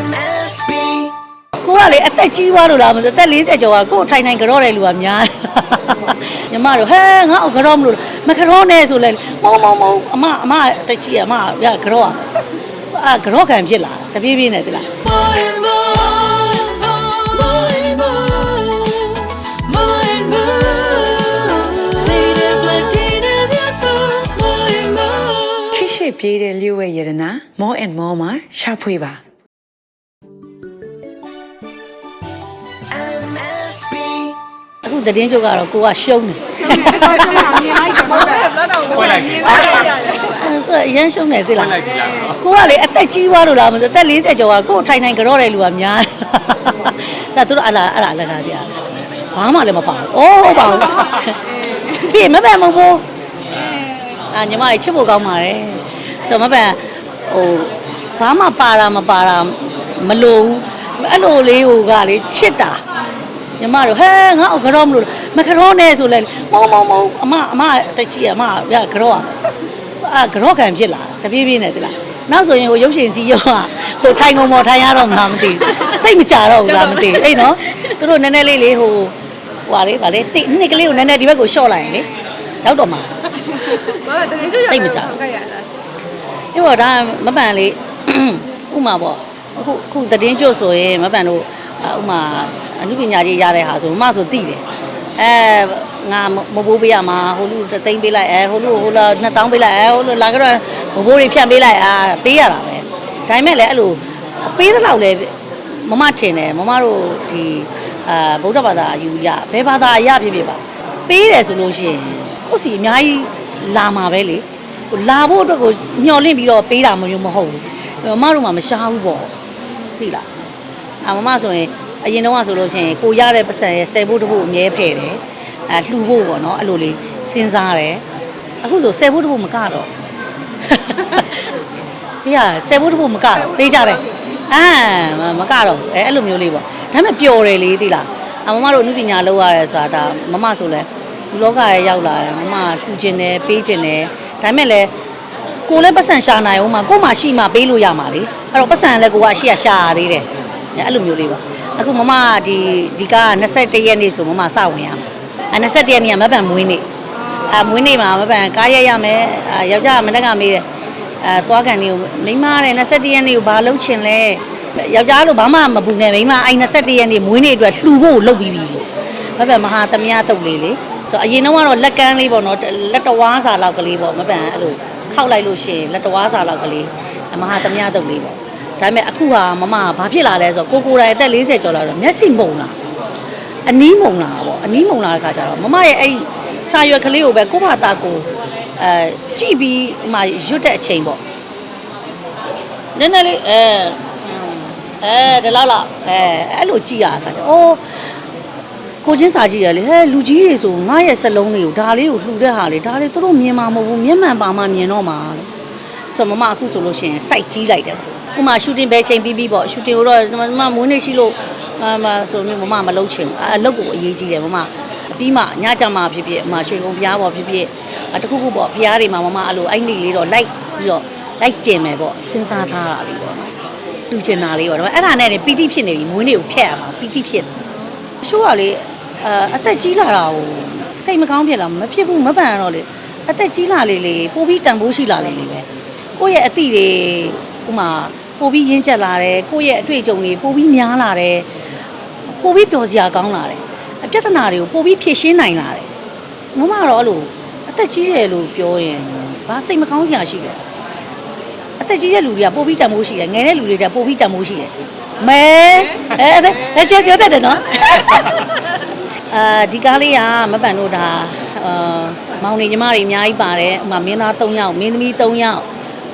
MSB ကိုကလေအသက်ကြီးသွားလို့လားမသိဘူးအသက်40ကျော်ကကိုယ်ထိုင်ထိုင်ကြော့တဲ့လူကများတယ်ညီမတို့ဟဲငါ့ကိုကြော့မလို့မကြော့နဲ့ဆိုလဲမုံမုံမုံအမအမအသက်ကြီးအမရကြော့အာကြော့ခံဖြစ်လာတပြေးပြေးနဲ့တိလား more and more more and more more and more say the blood in your soul more and more ခိရှိပြေးတဲ့လျှို့ဝဲရတနာ more and more မှာရှာဖွေပါ အခုသတင်းကြုတ်ကတော့ကိုကရှုံးတယ်ခွဲလိုက်ပြီသူကအရန်ရှုံးတယ်သိလားခွဲလိုက်ပြီလားနော်ကိုကလေအသက်ကြီးသွားလို့လားမသိဘူးအသက်40ကျော်ကကိုယ်ထိုင်ထိုင်ကြော့တဲ့လူကများတယ်ဒါသူတို့အလားအလားလကားပြဘာမှလည်းမပါဘူးအိုးဟုတ်ပါဘူးပြီးမပန်မဟုတ်ဘူးအာညီမကြီးချစ်ဖို့ကောင်းပါတယ်ဆိုမပန်ဟိုဘာမှပါတာမပါတာမလို့အဲ့လိုလေးဟိုကလေချစ်တာ ညီမတို့ဟဲငါ့ကိုကြော့မလို့မကြော့နဲ့ဆိုလဲမုံမုံမုံအမအမအသက်ကြီးအမရကြော့အာကြော့ခံဖြစ်လာတပြေးပြေးနဲ့တိလားနောက်ဆိုရင်ဟိုရုပ်ရှင်ကြီးရောဟိုထိုင်ကုန်ပေါ်ထိုင်ရတော့မလားမသိဘူးတိတ်မကြတော့ဘူးလားမသိဘူးအဲ့နော်သူတို့နည်းနည်းလေးလေးဟိုဟိုဟာလေးဗာလေတိတ်နှစ်ကလေးကိုနည်းနည်းဒီဘက်ကိုရှော့လိုက်ရင်လေရောက်တော့မှာဘာလဲတကယ်ကြည့်ရတိတ်မကြဘူးဟုတ်ကဲ့ရလားအေးပေါ့ဒါမပန်လေးဥမာပေါ့အခုအခုသတင်းကျွတ်ဆိုရင်မပန်တို့အာဥမာ အနုပညာကြီးရတဲ့ဟာဆိုမမဆိုတိတယ်အဲငါမဘိုးပေးရမှာဟိုလူတစ်သိန်းပေးလိုက်အဲဟိုလူဟိုလာ2000ပေးလိုက်အဲဟိုလူလာကြတော့မဘိုးတွေဖြတ်ပေးလိုက်အာပေးရတာပဲဒါပေမဲ့လည်းအဲ့လိုပေးတဲ့လောက်လည်းမမထင်တယ်မမတို့ဒီအာဗုဒ္ဓဘာသာယူရဘယ်ဘာသာအရဖြစ်ဖြစ်ပါပေးတယ်ဆိုလို့ရှိရင်ကိုယ့်စီအများကြီးလာမှာပဲလေဟိုလာဖို့အတွက်ကိုညှော်လင့်ပြီးတော့ပေးတာမျိုးမဟုတ်ဘူးမမတို့မှမရှားဘူးပေါ့သိလားအမမဆိုရင် အရင်တော့ဆိုလို့ရှိရင်ကိုရတဲ့ပတ်စံရဲ့ဆယ်ဖို့တစ်ဖို့အမြဲဖယ်တယ်အဲလှူဖို့ပေါ့နော်အဲ့လိုလေးစဉ်းစားတယ်အခုဆိုဆယ်ဖို့တစ်ဖို့မကတော့ပြရဆယ်ဖို့တစ်ဖို့မကတော့သိကြတယ်အာမကတော့အဲအဲ့လိုမျိုးလေးပေါ့ဒါပေမဲ့ပျော်တယ်လေသိလားအမမတို့အမှုပညာလောက်ရတယ်ဆိုတာဒါမမဆိုလဲလူလောကရဲ့ရောက်လာတယ်မမလှူခြင်းတယ်ပေးခြင်းတယ်ဒါပေမဲ့လည်းကိုလည်းပတ်စံရှာနိုင်အောင်မှာကို့မှာရှိမှပေးလို့ရမှာလေအဲ့တော့ပတ်စံလည်းကိုကအရှိရရှာရသေးတယ်အဲ့လိုမျိုးလေးပါ အခုမမကဒီဒီက21ရက်နေ့ဆိုမမစဝင်ရမှာအဲ21ရက်နေ့ကမပန်မွေးနေ့အဲမွေးနေ့မှာမပန်ကားရက်ရမယ်အဲယောက်ျားကမနေ့ကမေးတယ်အဲသွားကန်နေကိုမိန်းမတဲ့21ရက်နေ့ကိုဘာလုပ်ချင်လဲယောက်ျားလို့ဘာမှမပူနဲ့မိန်းမအဲ့21ရက်နေ့မွေးနေ့အတွက်လှူဖို့လုပ်ပြီးပြီလို့မပန်မဟာသမယတုတ်လေးလေဆိုအရင်တော့ကတော့လက်ကမ်းလေးပေါ့နော်လက်တော်ဝါးစာလောက်ကလေးပေါ့မပန်အဲ့လိုခောက်လိုက်လို့ရှိရင်လက်တော်ဝါးစာလောက်ကလေးမဟာသမယတုတ်လေးပေါ့ ဒါပေမဲ့အခုဟာမမကဘာဖြစ်လာလဲဆိုတော့ကိုကိုယ်တိုင်အသက်40ကျော်လာတော့မျက်စိမုံလာအနီးမုံလာပေါ့အနီးမုံလာတဲ့ခါကျတော့မမရဲ့အဲ့စာရွက်ကလေးကိုပဲကိုယ့်ဘာသာကိုအဲကြည့်ပြီးဟိုမှာရွတ်တဲ့အချိန်ပေါ့နည်းနည်းလေးအဲအဲဒီလောက်လောက်အဲအဲ့လိုကြည့်ရတာခါကျအိုးကိုချင်းစာကြည့်ရလေဟဲလူကြီးတွေဆိုငါရဲ့စလုံးတွေကိုဒါလေးကိုလှူတဲ့ဟာလေဒါလေးသူတို့မြင်မှာမဟုတ်ဘူးမျက်မှန်ပါမှမြင်တော့မှာလို့ ဆိုမမအခုဆိုလို့ရှိရင်စိုက်ကြီးလိုက်တယ်ဥမာရှူတင်ပဲချိန်ပြီးပြီးပေါ့ရှူတင်ကိုတော့မမမွေးနေရှိလို့အမဆိုမျိုးမမမလုံးချင်ဘူးအလုပ်ကိုအရေးကြီးတယ်မမပြီးမှညကြမှာဖြစ်ဖြစ်အမရွှေကုန်းဖျားပေါ့ဖြစ်ဖြစ်အတခုခုပေါ့ဖျားတွေမှာမမအဲ့လိုအဲ့နေလေးတော့လိုက်ပြီးတော့လိုက်တင်မယ်ပေါ့စဉ်းစားထားတာလေးပေါ့နော်လူချင်တာလေးပေါ့ဒါပေမဲ့အဲ့ဒါနဲ့နေပီတိဖြစ်နေပြီမွေးနေကိုဖျက်ရမှာပီတိဖြစ်တယ်အချို့ကလေအာအသက်ကြီးလာတာကိုစိတ်မကောင်းဖြစ်လာမဖြစ်ဘူးမပန်တော့လေအသက်ကြီးလာလေလေပိုပြီးတန်ဖိုးရှိလာလေလေပဲ ကိုယ့်ရဲ့အသည့်တွေဥမာပိုပြီးရင်းချက်လာတယ်ကိုယ့်ရဲ့အတွေ့အကြုံတွေပိုပြီးများလာတယ်ပိုပြီးပျော်စရာကောင်းလာတယ်အပြဿနာတွေကိုပိုပြီးဖြေရှင်းနိုင်လာတယ်မမကတော့အဲ့လိုအသက်ကြီးတယ်လို့ပြောရင်ဘာစိတ်မကောင်းစရာရှိလဲအသက်ကြီးတဲ့လူတွေကပိုပြီးတန်ဖိုးရှိတယ်ငယ်တဲ့လူတွေကပိုပြီးတန်ဖိုးရှိတယ်မဲအဲအဲကျပြောတတ်တယ်နော်အာဒီကားလေးကမပန်တို့ဒါအာမောင်နေညီမတွေအများကြီးပါတယ်ဥမာမင်းသား3ယောက်မင်းသမီး3ယောက်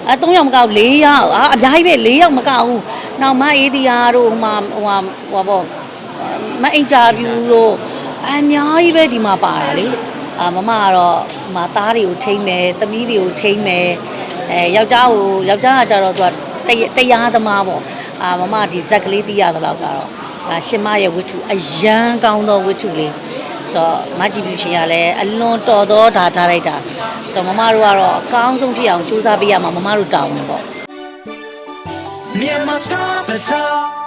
အဲ3ယောက်မကောက်4ယောက်အာအများကြီးပဲ4ယောက်မကောက်ဘူးနောက်မအေးတီယာတို့ဟိုမှာဟိုဟာဟိုပေါ့မအင်တာဗျူးတို့အများကြီးပဲဒီမှာပါတာလေအာမမကတော့ဟိုမှာသားတွေကိုထိမ့်မယ်သမီးတွေကိုထိမ့်မယ်အဲယောက်ျားကိုယောက်ျားကကြတော့သူကတတရားသမားပေါ့အာမမဒီဇက်ကလေးတီးရတဲ့လောက်ကတော့အာရှင်မရဲ့ဝတ္ထုအရန်ကောင်းသောဝတ္ထုလေး ဆိုတော့မကြည့်ပြရှင်ရလဲအလွန်တော်သောဒါထားလိုက်တာဆိုတော့မမတို့ကတော့အကောင်းဆုံးဖြစ်အောင်စူးစမ်းပေးရမှာမမတို့တောင်းဝင်ပေါ့ Myanmar Star Bazaar